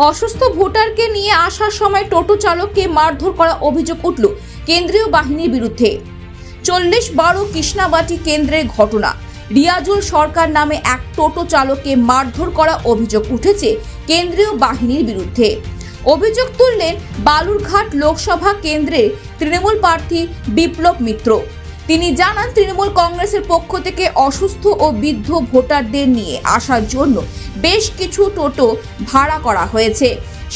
অসুস্থ ভোটারকে নিয়ে আসার সময় টোটো চালককে মারধর করা অভিযোগ উঠল কেন্দ্রীয় বাহিনীর বিরুদ্ধে। চল্লিশ বারো কৃষ্ণাবাটি কেন্দ্রের ঘটনা। রিয়াজুল সরকার নামে এক টোটো চালককে মারধর করা অভিযোগ উঠেছে কেন্দ্রীয় বাহিনীর বিরুদ্ধে। অভিযোগ তুললেন বালুরঘাট লোকসভা কেন্দ্রের তৃণমূল প্রার্থী বিপ্লব মিত্র। তিনি জানান, তৃণমূল কংগ্রেসের পক্ষ থেকে অসুস্থ ও বৃদ্ধ ভোটারদের নিয়ে আসার জন্য বেশ কিছু টোটো ভাড়া করা হয়েছে।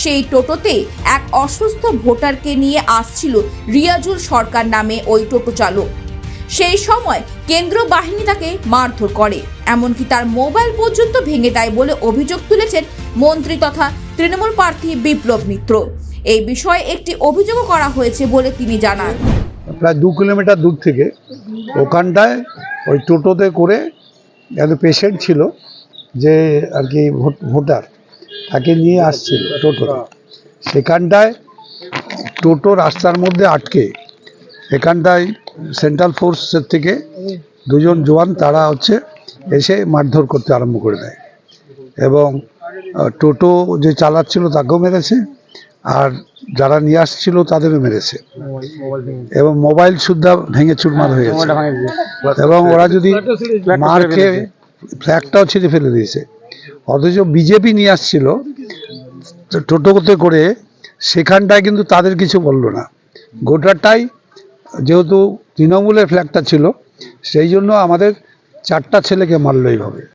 সেই টোটোতে এক অসুস্থ ভোটারকে নিয়ে আসছিল রিয়াজুল সরকার নামে ওই টোটো চালক। সেই সময় কেন্দ্র বাহিনী তাকে মারধর করে। এমনকি তার মোবাইল পর্যন্ত ভেঙে দেয় বলে অভিযোগ তুলেছেন মন্ত্রী তথা তৃণমূল প্রার্থী বিপ্লব মিত্র। এই বিষয়ে একটি অভিযোগও করা হয়েছে বলে তিনি জানান। প্রায় দু কিলোমিটার দূর থেকে ওখানটায় ওই টোটোতে করে এত পেশেন্ট ছিল যে আর কি ভোট- ভোটার, তাকে নিয়ে আসছিল টোটোতে। সেখানটায় টোটো রাস্তার মধ্যে আটকে এখানটায় সেন্ট্রাল ফোর্সের থেকে দুজন জওয়ান তারা হচ্ছে এসে মারধর করতে আরম্ভ করে দেয়। এবং টোটো যে চালাচ্ছিল তাকেও মেরেছে আর যারা নিয়ে আসছিল তাদেরও মেরেছে। এবং মোবাইল সুদ্ধা ভেঙে চুরমার হয়ে গেছে। এবং ওরা যদি মার খেয়ে ফ্ল্যাগটাও ছিঁড়ে ফেলে দিয়েছে। অথচ বিজেপি নিয়ে আসছিল তো টোটোতে করে সেখানটায় কিন্তু তাদের কিছু বলল না। গোটাটাই যেহেতু তৃণমূলের ফ্ল্যাগটা ছিল সেই জন্য আমাদের চারটা ছেলেকে মারলো এইভাবে।